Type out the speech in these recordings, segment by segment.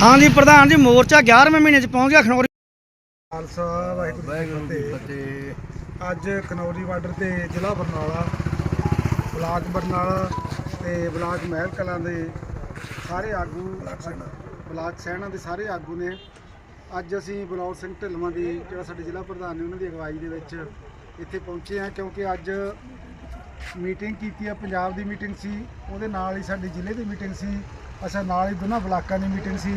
ਹਾਂਜੀ ਪ੍ਰਧਾਨ ਜੀ ਮੋਰਚਾ 11ਵੇਂ ਮਹੀਨੇ ਚ ਪਹੁੰਚ ਗਿਆ ਖਨੌਰੀ। ਖਾਲਸਾ ਵਾਹਿਗੁਰੂ ਜੀ ਕੀ ਫਤਿਹ। ਅੱਜ ਖਨੌਰੀ ਬਾਰਡਰ ਤੇ ਜ਼ਿਲ੍ਹਾ ਬਰਨਾਲਾ ਬਲਾਕ ਬਰਨਾਲਾ ਤੇ ਬਲਾਕ ਮਹਿਲ ਕਲਾਂ ਦੇ ਸਾਰੇ ਆਗੂ ਬਲਾਕ ਸੈਣਾ ਦੇ ਸਾਰੇ ਆਗੂ ਨੇ। ਅੱਜ ਅਸੀਂ ਬਲੌਰ ਸਿੰਘ ਢਿੱਲਵਾਂ ਦੀ ਜਿਹੜਾ ਸਾਡੇ ਜ਼ਿਲ੍ਹਾ ਪ੍ਰਧਾਨ ਨੇ ਉਹਨਾਂ ਦੀ ਅਗਵਾਈ ਦੇ ਵਿੱਚ ਇੱਥੇ ਪਹੁੰਚੇ ਹਾਂ ਕਿਉਂਕਿ ਅੱਜ ਮੀਟਿੰਗ ਕੀਤੀ ਆ ਪੰਜਾਬ ਦੀ ਮੀਟਿੰਗ ਸੀ ਉਹਦੇ ਨਾਲ ਹੀ ਸਾਡੀ ਜ਼ਿਲ੍ਹੇ ਦੀ ਮੀਟਿੰਗ ਸੀ। ਅੱਛਾ, ਨਾਲ ਹੀ ਦੋਨਾਂ ਬਲਾਕਾਂ ਦੀ ਮੀਟਿੰਗ ਸੀ।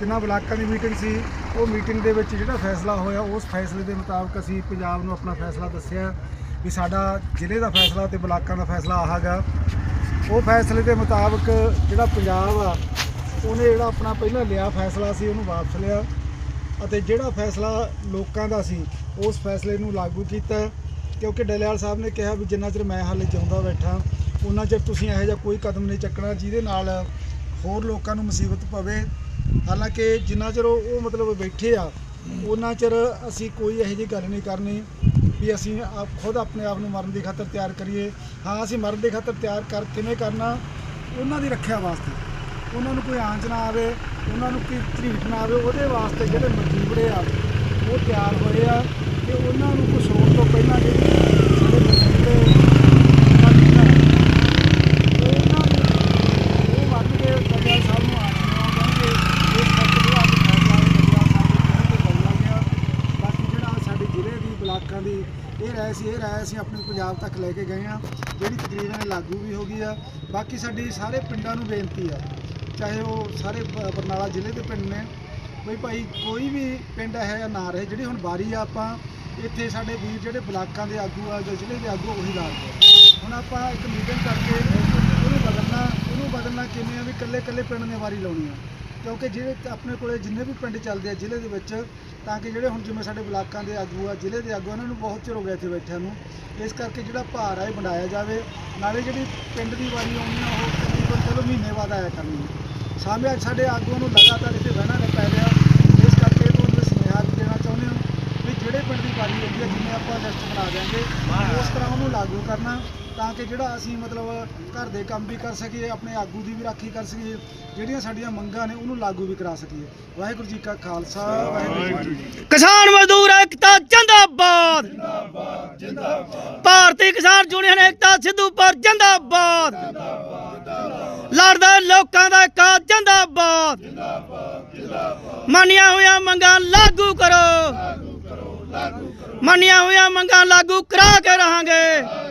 ਤਿੰਨਾਂ ਬਲਾਕਾਂ ਦੀ ਮੀਟਿੰਗ ਸੀ। ਉਹ ਮੀਟਿੰਗ ਦੇ ਵਿੱਚ ਜਿਹੜਾ ਫੈਸਲਾ ਹੋਇਆ, ਉਸ ਫੈਸਲੇ ਦੇ ਮੁਤਾਬਕ ਅਸੀਂ ਪੰਜਾਬ ਨੂੰ ਆਪਣਾ ਫੈਸਲਾ ਦੱਸਿਆ ਵੀ ਸਾਡਾ ਜ਼ਿਲ੍ਹੇ ਦਾ ਫੈਸਲਾ ਤੇ ਬਲਾਕਾਂ ਦਾ ਫੈਸਲਾ ਆਹਾਗਾ ਉਹ ਫੈਸਲੇ ਦੇ ਮੁਤਾਬਕ ਜਿਹੜਾ ਪੰਜਾਬ ਆ, ਉਹਨੇ ਜਿਹੜਾ ਆਪਣਾ ਪਹਿਲਾਂ ਲਿਆ ਫੈਸਲਾ ਸੀ, ਉਹਨੂੰ ਵਾਪਸ ਲਿਆ ਅਤੇ ਜਿਹੜਾ ਫੈਸਲਾ ਲੋਕਾਂ ਦਾ ਸੀ, ਉਸ ਫੈਸਲੇ ਨੂੰ ਲਾਗੂ ਕੀਤਾ ਕਿਉਂਕਿ ਡਲੇਵਾਲ ਸਾਹਿਬ ਨੇ ਕਿਹਾ ਵੀ ਜਿੰਨਾ ਚਿਰ ਮੈਂ ਹਾਲੇ ਜਿਉਂਦਾ ਬੈਠਾ ਉਹਨਾਂ ਚਿਰ ਤੁਸੀਂ ਇਹੋ ਜਿਹਾ ਕੋਈ ਕਦਮ ਨਹੀਂ ਚੱਕਣਾ ਜਿਹਦੇ ਨਾਲ ਹੋਰ ਲੋਕਾਂ ਨੂੰ ਮੁਸੀਬਤ ਪਵੇ। ਹਾਲਾਂਕਿ ਜਿੰਨਾ ਚਿਰ ਉਹ ਮਤਲਬ ਬੈਠੇ ਆ, ਉਹਨਾਂ ਚਿਰ ਅਸੀਂ ਕੋਈ ਇਹੋ ਜਿਹੀ ਗੱਲ ਨਹੀਂ ਕਰਨੀ ਵੀ ਅਸੀਂ ਆਪ ਖੁਦ ਆਪਣੇ ਆਪ ਨੂੰ ਮਰਨ ਦੀ ਖਾਤਰ ਤਿਆਰ ਕਰੀਏ। ਹਾਂ, ਅਸੀਂ ਮਰਨ ਦੀ ਖਾਤਰ ਤਿਆਰ ਕਰ ਕਿਵੇਂ ਕਰਨਾ? ਉਹਨਾਂ ਦੀ ਰੱਖਿਆ ਵਾਸਤੇ। ਉਹਨਾਂ ਨੂੰ ਕੋਈ ਆਂਚ ਨਾ ਆਵੇ, ਉਹਨਾਂ ਨੂੰ ਕੋਈ ਝਰੀਟ ਨਾ ਆਵੇ, ਉਹਦੇ ਵਾਸਤੇ ਜਿਹੜੇ ਮਜੀਬੜੇ ਆ, ਉਹ ਤਿਆਰ ਹੋਏ ਆ ਕਿ ਉਹਨਾਂ ਨੂੰ ਕੁਝ ਹੋਣ ਤੋਂ ਪਹਿਲਾਂ ਜਿਹੜੀ ਸਾਡੇ ਮਜੀਬੜੇ ਉਹਨਾਂ ਦੀ ਨਾ, ਉਹਨਾਂ ਨੂੰ ਉਹ ਮੰਨ ਕੇ ਦਰਿਆ ਸਾਹਿਬ ਨੂੰ ਆਉਣਾ ਚਾਹੁੰਦੇ ਇਸ ਕਰਕੇ ਜਿਹੜਾ ਅੱਜ ਫੈਸਲਾ ਹੈ ਦਰਿਆ ਸਾਹਿਬ ਦੇ ਕਹਿਣ ਤੇ ਬਦਲਿਆ ਗਿਆ ਬਾਕੀ ਜਿਹੜਾ ਸਾਡੇ ਜ਼ਿਲ੍ਹੇ ਦੀ ਬਲਾਕਾਂ ਦੀ ਇਹ ਰਾਏ ਸੀ ਇਹ ਰਾਏ ਅਸੀਂ ਆਪਣੇ ਪੰਜਾਬ ਤੱਕ ਲੈ ਕੇ ਗਏ ਆ ਜਿਹੜੀ ਤਕਰੀਬਨ ਲਾਗੂ ਵੀ ਹੋ ਗਈ ਆ। ਬਾਕੀ ਸਾਡੀ ਸਾਰੇ ਪਿੰਡਾਂ ਨੂੰ ਬੇਨਤੀ ਆ ਚਾਹੇ ਉਹ ਸਾਰੇ ਬ- ਬਰਨਾਲਾ ਜ਼ਿਲ੍ਹੇ ਦੇ ਪਿੰਡ ਨੇ ਬਈ ਭਾਈ ਕੋਈ ਵੀ ਪਿੰਡ ਹੈ ਜਾਂ ਨਾ ਰਹੇ ਜਿਹੜੀ ਹੁਣ ਵਾਰੀ ਆ ਆਪਾਂ ਇੱਥੇ ਸਾਡੇ ਵੀਰ ਜਿਹੜੇ ਬਲਾਕਾਂ ਦੇ ਆਗੂ ਆ ਜਾਂ ਜ਼ਿਲ੍ਹੇ ਦੇ ਆਗੂ ਆ, ਉਹੀ ਲਾਉਂਦੇ ਹੁਣ ਆਪਾਂ ਇੱਕ ਮੀਟਿੰਗ ਕਰਕੇ ਉਹਨੂੰ ਬਦਲਣਾ ਉਹਨੂੰ ਬਦਲਣਾ ਕਿਵੇਂ ਆ ਵੀ ਇਕੱਲੇ ਇਕੱਲੇ ਪਿੰਡ ਨੇ ਵਾਰੀ ਲਾਉਣੀ ਆ। ਕਿਉਂਕਿ ਜਿਹੜੇ ਆਪਣੇ ਕੋਲੇ ਜਿੰਨੇ ਵੀ ਪਿੰਡ ਚੱਲਦੇ ਆ ਜ਼ਿਲ੍ਹੇ ਦੇ ਵਿੱਚ ਤਾਂ ਕਿ ਜਿਹੜੇ ਹੁਣ ਜਿਵੇਂ ਸਾਡੇ ਬਲਾਕਾਂ ਦੇ ਆਗੂ ਆ ਜ਼ਿਲ੍ਹੇ ਦੇ ਆਗੂ ਆ, ਉਹਨਾਂ ਨੂੰ ਬਹੁਤ ਚਿਰ ਹੋ ਗਿਆ ਇੱਥੇ ਬੈਠਿਆਂ ਨੂੰ। ਇਸ ਕਰਕੇ ਜਿਹੜਾ ਭਾਰ ਆ ਇਹ ਵੰਡਾਇਆ ਜਾਵੇ। ਨਾਲੇ ਜਿਹੜੀ ਪਿੰਡ ਦੀ ਵਾਰੀ ਆਉਣੀ ਆ ਉਹ ਤਕਰੀਬਨ ਚਲੋ ਮਹੀਨੇ ਬਾਅਦ ਆਇਆ ਕਰਨੀ ਸਾਹਮਣੇ ਅੱਜ ਸਾਡੇ ਆਗੂਆਂ ਨੂੰ ਲਗਾਤਾਰ ਇੱਥੇ ਬਹਿਣਾ ਨਹੀਂ ਪੈ ਰਿਹਾ। ਇਸ ਕਰਕੇ ਤੁਹਾਨੂੰ ਸੁਨੇਹਾ ਵੀ ਦੇਣਾ ਚਾਹੁੰਦੇ ਹਾਂ ਵੀ ਜਿਹੜੇ ਪਿੰਡ ਦੀ ਵਾਰੀ ਆਉਂਦੀ ਹੈ ਜਿਵੇਂ ਆਪਾਂ ਲਿਸਟ ਬਣਾ ਦਿਆਂਗੇ ਉਸ ਤਰ੍ਹਾਂ ਉਹਨੂੰ ਲਾਗੂ ਕਰਨਾ। ਤਾਂ ਕਿ ਜਿਹੜਾ ਅਸੀਂ ਮਤਲਬ ਘਰ ਦੇ ਕੰਮ ਵੀ ਕਰ ਸਕੀਏ, ਆਪਣੇ ਆਗੂ ਦੀ ਵੀ ਰਾਖੀ ਕਰ ਸਕੀਏ, ਜਿਹੜੀਆਂ ਸਾਡੀਆਂ ਮੰਗਾਂ ਨੇ ਉਹਨੂੰ ਲਾਗੂ ਵੀ ਕਰਾ ਸਕੀਏ। ਵਾਹਿਗੁਰੂ ਜੀ ਕਾ ਖਾਲਸਾ, ਵਾਹਿਗੁਰੂ ਜੀ ਕਿਸਾਨ ਮਜ਼ਦੂਰ ਏਕਤਾ ਜਿੰਦਾਬਾਦ। ਜਿੰਦਾਬਾਦ ਜਿੰਦਾਬਾਦ ਭਾਰਤੀ ਕਿਸਾਨ ਯੂਨੀਅਨ ਏਕਤਾ ਸਿੱਧੂਪੁਰ ਜਿੰਦਾਬਾਦ। ਲੜਦੇ ਲੋਕਾਂ ਦਾ ਏਕਾ ਜਿੰਦਾਬਾਦ। ਜਿੰਦਾਬਾਦ ਜਿੰਦਾਬਾਦ ਮੰਨੀਆਂ ਹੋਈਆਂ ਮੰਗਾਂ ਲਾਗੂ ਕਰੋ ਲਾਗੂ ਕਰੋ ਲਾਗੂ ਕਰੋ। ਮੰਨੀਆਂ ਹੋਈਆਂ ਮੰਗਾਂ ਲਾਗੂ ਕਰਾ ਕੇ ਰਹਾਂਗੇ।